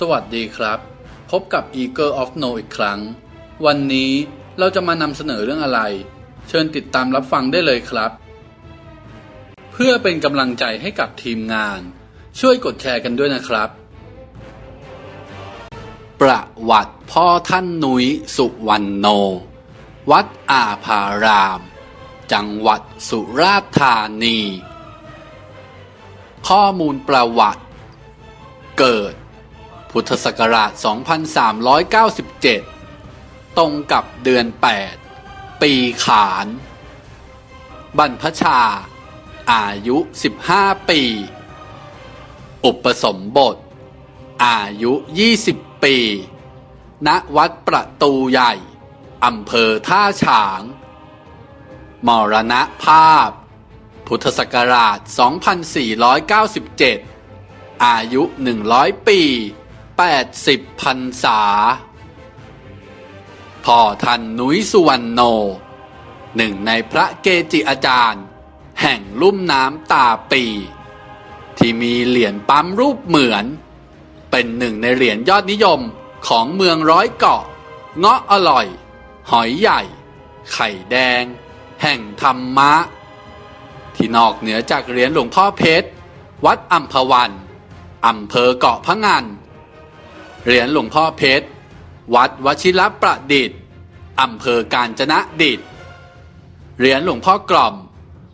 สวัสดีครับ พบกับ Eagle of No อีกครั้ง วันนี้เราจะมานำเสนอเรื่องอะไร เชิญติดตามรับฟังได้เลยครับ เพื่อเป็นกำลังใจให้กับทีมงาน ช่วยกดแชร์กันด้วยนะครับ ประวัติพ่อท่านนุ้ยสุวรรณโน วัดอาภาราม จังหวัดสุราษฎร์ธานี ข้อมูลประวัติ เกิด พุทธศักราช 2397 ตรงกับเดือน 8 ปีขาน บรรพชา อายุ 15 ปี อุปสมบท อายุ 20 ปี ณ วัดประตูใหญ่ อำเภอท่าฉาง มรณภาพ พุทธศักราช 2497 อายุ 100 ปี 80พรรษา พ่อท่านนุ้ยสุวรรณโน หนึ่งในพระเกจิอาจารย์ แห่งลุ่มน้ำตาปี ที่มีเหรียญปั๊มรูปเหมือน เป็นหนึ่งในเหรียญยอดนิยมของเมืองร้อยเกาะ เงาะอร่อย หอยใหญ่ ไข่แดง แห่งธรรมะ ที่นอกเหนือจากเหรียญหลวงพ่อเพชร วัดอัมพวันอำเภอเกาะพะงัน เหรียญหลวงพ่อเพชร วัดวชิรประดิษฐ์อำเภอกาญจนะดิษฐ์เหรียญหลวงพ่อกล่อม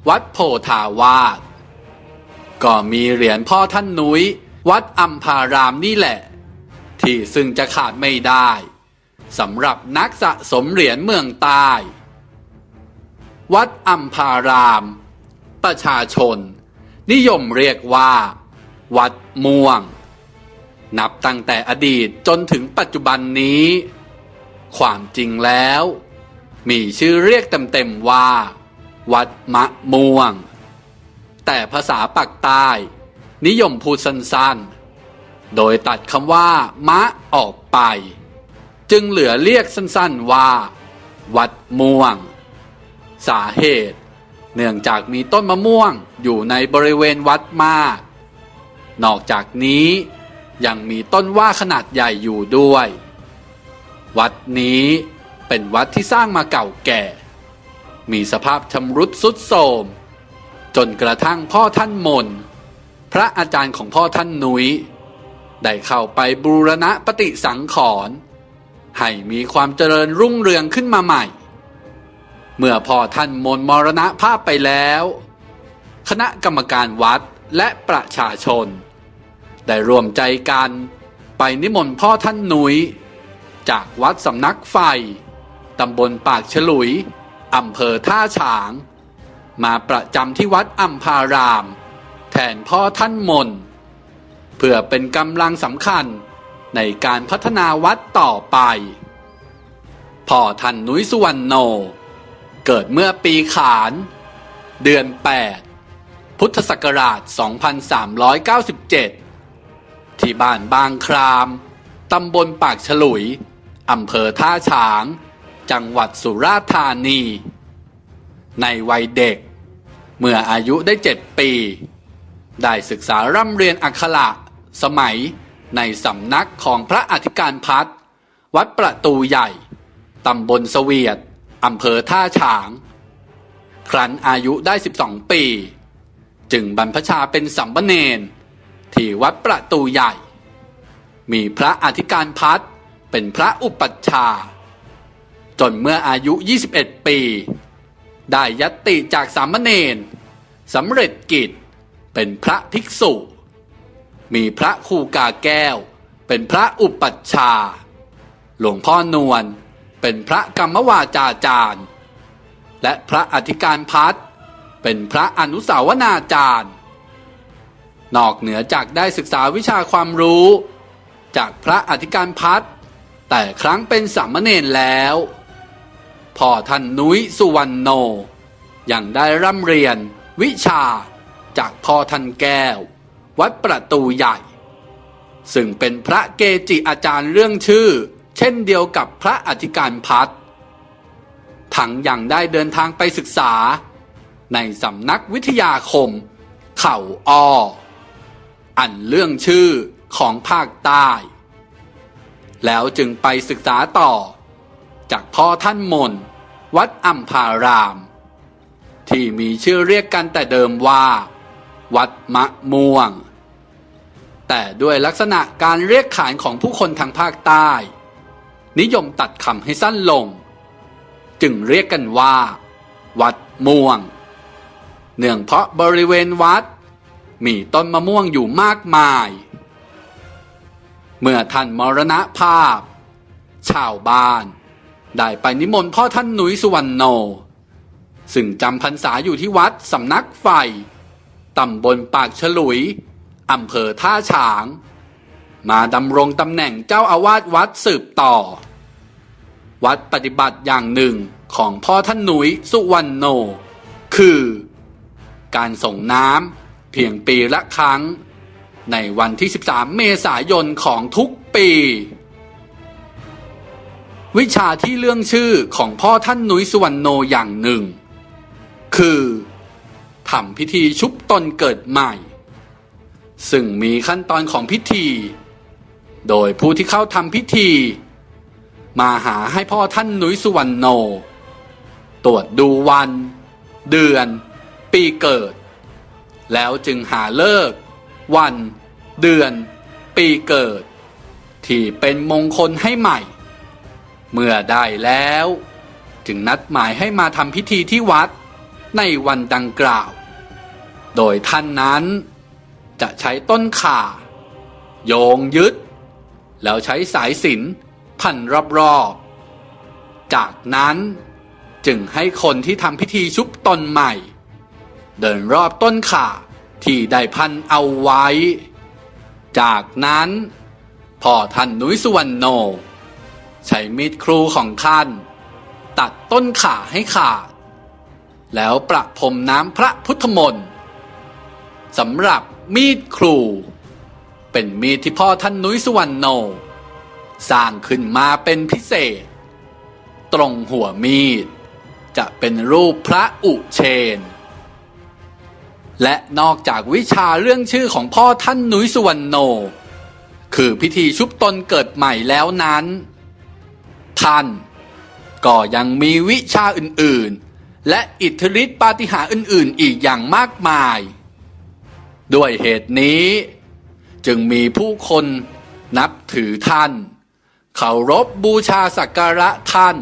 วัดโพธาวาสก็มีเหรียญพ่อท่านนุ้ย วัดอัมพารามนี่แหละ ที่ซึ่งจะขาดไม่ได้สำหรับนักสะสมเหรียญเมืองใต้ วัดอัมพาราม ประชาชน นิยมเรียกว่า วัดม่วง นับตั้งแต่อดีตจนถึงปัจจุบันนี้ ความจริงแล้ว มีชื่อเรียกเต็มๆว่า วัดมะม่วง แต่ภาษาปักใต้ นิยมพูดสั้นๆ โดยตัดคำว่า มะออกไป จึงเหลือเรียกสั้นๆว่า วัดม่วง สาเหตุ เนื่องจากมีต้นมะม่วงอยู่ในบริเวณวัดมาก นอกจากนี้ ยังมีต้นว่าขนาดใหญ่อยู่ด้วย วัดนี้เป็นวัดที่สร้างมาเก่าแก่ มีสภาพชำรุดสุดโทรมจนกระทั่งพ่อท่านมน พระอาจารย์ของพ่อท่านนุย้ย ได้เข้าไปบูรณะปฏิสังขรณ์ให้มีความเจริญรุ่งเรืองขึ้นมาใหม่ เมื่อพ่อท่านมนมรณะภาพไปแล้ว คณะกรรมการวัดและประชาชน ได้รวมใจกัน ไปนิมนต์พ่อท่านนุ้ยจากวัดสำนักไฟตำบลปากฉลุยอำเภอท่าฉาง มาประจำที่วัดอัมพาราม แทนพ่อท่านมน เพื่อเป็นกำลังสำคัญในการพัฒนาวัดต่อไป พ่อท่านนุ้ยสุวรรณโน เกิดเมื่อปีขาน เดือน 8 พุทธศักราช 2397 ที่บ้านบางคราม ตำบลปากฉลุย อำเภอท่าฉาง จังหวัดสุราษฎร์ธานี ในวัยเด็ก เมื่ออายุได้เจ็ดปี ได้ศึกษาร่ำเรียนอักขระสมัยในสำนักของพระอธิการพัฒวัดประตูใหญ่ ตำบลเสวียด อำเภอท่าฉาง ครั้นอายุได้ 12 ปี จึงบรรพชาเป็นสัมปเนน ที่วัดประตูใหญ่ มีพระอธิการพัฒเป็นพระอุปัชฌาย์จนเมื่ออายุ 21 ปี ได้ยัตติจากสามเณรสำเร็จกิจเป็นพระภิกษุ มีพระครูกาแก้ว เป็นพระอุปัชฌาย์หลวงพ่อนวลเป็นพระกรรมวาจาจารย์ และพระอธิการพัฒเป็นพระอนุสาวนาจารย์ นอกเหนือจากได้ศึกษาวิชาความรู้ จากพระอธิการพัฒแต่ครั้งเป็นสามเณรแล้วพ่อท่านนุ้ยสุวรรณโน ยังได้ร่ำเรียนวิชาจากพ่อท่านแก้ว วัดประตูใหญ่ ซึ่งเป็นพระเกจิอาจารย์เรื่องชื่อ เช่นเดียวกับพระอธิการพัฒทั้งยังได้เดินทางไปศึกษา ในสำนักวิทยาคม เข่าอ้อ อันเรื่องชื่อของภาคใต้ แล้วจึงไปศึกษาต่อ จากพ่อท่านมน วัดอัมพาราม ที่มีชื่อเรียกกันแต่เดิมว่า วัดมะม่วง แต่ด้วยลักษณะการเรียกขานของผู้คนทางภาคใต้ นิยมตัดคำให้สั้นลง จึงเรียกกันว่า วัดม่วง เนื่องเพราะบริเวณวัด มีต้นมะม่วงอยู่มากมาย เมื่อท่านมรณภาพ ชาวบ้าน ได้ไปนิมนต์พ่อท่านหนุยสุวรรณโน ซึ่งจำพรรษาอยู่ที่วัดสำนักไฟตำบลปากฉลุยอำเภอท่าฉาง มาดำรงตำแหน่งเจ้าอาวาสวัดสืบต่อ วัดปฏิบัติอย่างหนึ่งของพ่อท่านหนุยสุวรรณโน คือ การส่งน้ำ เพียงปีละครั้ง ในวันที่ 13 เมษายนของทุกปี วิชาที่เรื่องชื่อของพ่อท่านนุยสุวรรณโนอย่างหนึ่ง คือทำพิธีชุบตนเกิดใหม่ ซึ่งมีขั้นตอนของพิธี โดยผู้ที่เข้าทำพิธี มาหาให้พ่อท่านนุยสุวรรณโน ตรวจดูวัน เดือน ปีเกิด แล้วจึงหาเลิก วัน เดือน ปีเกิด ที่เป็นมงคลให้ใหม่ เมื่อได้แล้ว จึงนัดหมายให้มาทำพิธีที่วัดในวันดังกล่าว โดยท่านนั้นจะใช้ต้นข่า โยงยึด แล้วใช้สายสินพันรอบๆ จากนั้นจึงให้คนที่ทำพิธีชุบตนใหม่ เดินรอบต้นข่าที่ได้พันเอาไว้ จากนั้นพ่อท่านนุ้ยสุวรรณโน ใช้มีดครูของท่าน ตัดต้นข่าให้ขาด แล้วประพรมน้ำพระพุทธมนต์สำหรับมีดครู เป็นมีดที่พ่อท่านนุ้ยสุวรรณโน สร้างขึ้นมาเป็นพิเศษ ตรงหัวมีด จะเป็นรูปพระอุเชน และนอกจากวิชาเรื่องชื่อของพ่อท่านนุ้ยสุวรรณโน คือพิธีชุบตนเกิดใหม่แล้วนั้น ท่านก็ยังมีวิชาอื่นๆ และอิทธิฤทธิปาฏิหาริย์อื่นๆ อีกอย่างมากมาย ด้วยเหตุนี้ จึงมีผู้คนนับถือท่านเคารพบูชาสักการะท่าน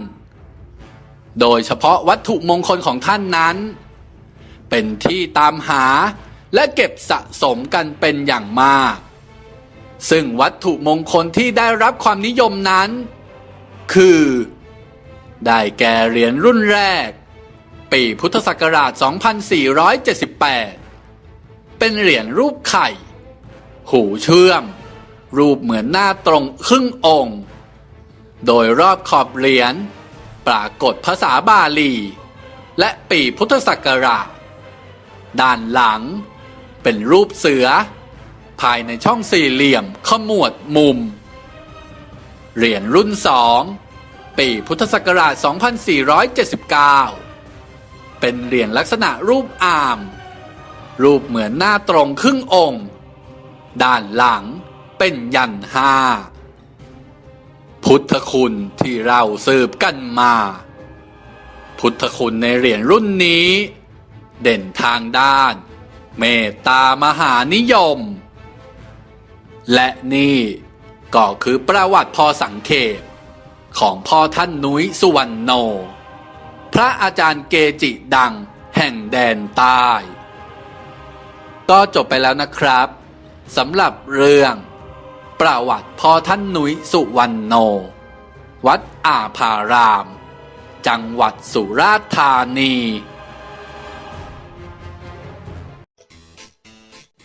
โดยเฉพาะวัตถุมงคลของท่านนั้น เป็นที่ตามหา และเก็บสะสมกันเป็นอย่างมาก ซึ่งวัตถุมงคลที่ได้รับความนิยมนั้น คือ ได้แก่เหรียญรุ่นแรก ปีพุทธศักราช 2478 เป็นเหรียญรูปไข่ หูเชื่อม รูปเหมือนหน้าตรงครึ่งองค์ โดยรอบขอบเหรียญปรากฏภาษาบาลี และปีพุทธศักราช ด้านหลัง เป็นรูปเสือ ภายในช่องสี่เหลี่ยมขมวดมุม เหรียญรุ่นสองปีพุทธศักราช 2479 เป็นเหรียญลักษณะรูปอาม รูปเหมือนหน้าตรงครึ่งองค์ ด้านหลังเป็นยันห้า พุทธคุณที่เราสืบกันมา พุทธคุณในเหรียญรุ่นนี้ เด่นทางด้าน เมตตามหานิยม และนี่ก็คือประวัติพอสังเขปของพ่อท่านนุ้ยสุวรรณโน พระอาจารย์เกจิดังแห่งแดนใต้ ก็จบไปแล้วนะครับสำหรับเรื่อง ประวัติพ่อท่านนุ้ยสุวรรณโน วัดอาภาราม จังหวัดสุราษฎร์ธานี